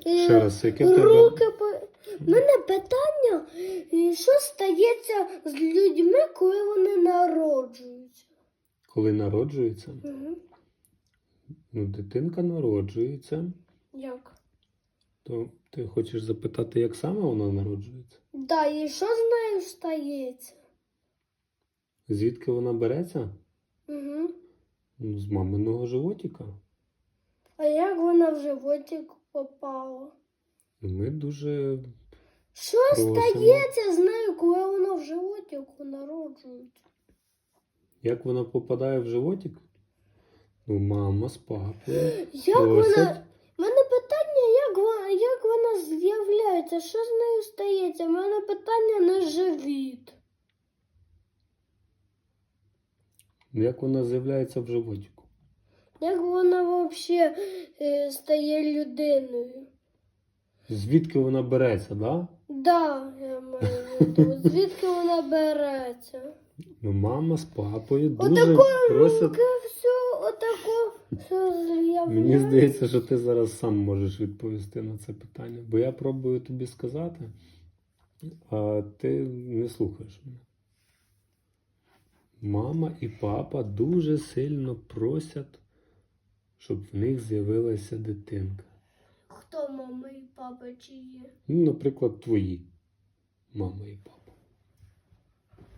Ще раз, яке в тебе? руки. У мене питання, що стається з людьми, коли вони народжуються? Коли народжується, Угу. ну, дитинка народжується, Як? то ти хочеш запитати, як саме вона народжується? Да, і що з нею стається? Звідки вона береться? Угу. З маминого животика. А як вона в животик попала? Ну, Ми дуже Що Просимо. стається з нею, коли вона в животику народжується? Як вона попадає в животик? Ну, мама з папою. Як Просять. вона. У мене питання, як вона, як вона з'являється? Що з нею стається? У мене питання на живіт. Ну, Як вона з'являється в животику? Як вона взагалі е, стає людиною? Звідки вона береться, да? Да, я маю в виду. Звідки вона береться? Ну, мама з папою дуже Отакої просять. руки, все, отако, все з'являється. Мені здається, що ти зараз сам можеш відповісти на це питання, бо я пробую тобі сказати, а ти не слухаєш мене. Мама і папа дуже сильно просять, щоб в них з'явилася дитинка. Хто мама і папа чи є? Ну, наприклад, твої мама і папа.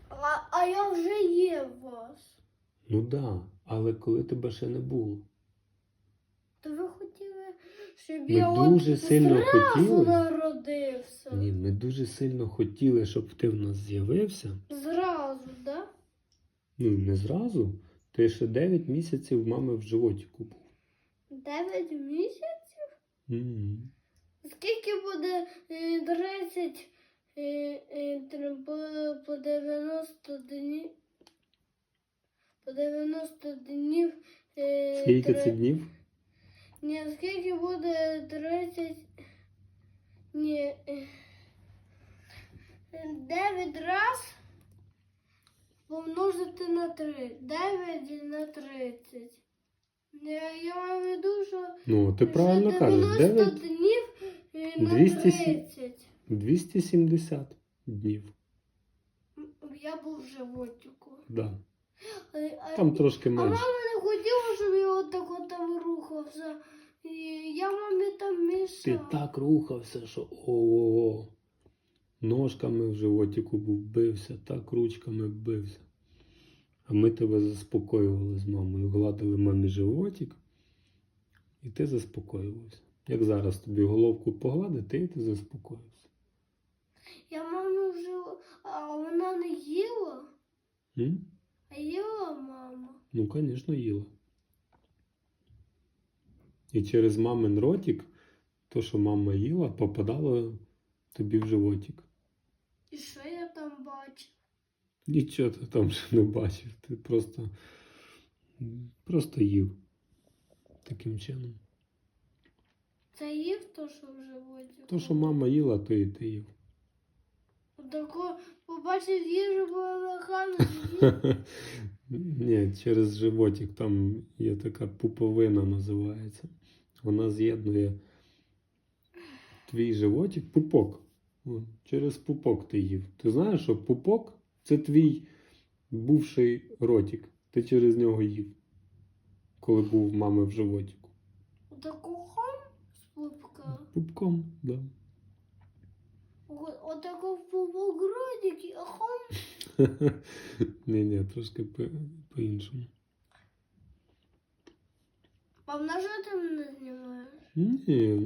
А, а я вже є в вас. Ну так, да, але коли тебе ще не було. То ви хотіли, щоб Ми я дуже от сильно хотіли. народився. Ні, ми дуже сильно хотіли, щоб ти в нас з'явився. Зразу, да? Ну, не зразу. Ти ще 9 місяців мами в животіку був. Дев'ять місяців? М. Скільки буде е, 30 е, е, тр- по, по 90 днів? По 90 днів. Е, Скільки три- це днів? Ні, скільки буде 30. Ні. 9 раз помножити на 3. 9 на 30. Я, я маю в виду, що Ну, ти правильно кажеш. 90 9 днів е, на 200 30. 270 днів. Я був в животику. Да. А, а- Там трошки а менше. мама не хотіла, щоб я отак от там рухався. І я мамі там Ти мішав. так рухався, що ого. Ножками в животику був бився, так ручками бився. А ми тебе заспокоювали з мамою, гладили мамі животик, і ти заспокоювався. Як зараз тобі головку погладити, і ти заспокоївся. Я маму вже. А вона не їла? М? А їла мама. Ну, звісно, їла. І через мамин ротик, то, що мама їла, попадало тобі в животик. І що я там бачу? Нічого ти там ще не бачив. Ти просто, просто їв таким чином. Це їв то, що в животі? То, що мама їла, то і ти їв. Тако побачив їжу, бо ногами з'їв. Ні, через животик там є така пуповина називається. Вона з'єднує твій животик, пупок. Через пупок ти їв. Ти знаєш, що пупок це твій бувший ротик. Ти через нього їв, коли був в мами в животику. Отаку хом з пупка. Пупком, да. О- Отаку в пупогродик і хом. Ні, ні, трошки по- по-іншому. Що мене знімаєш? Ні,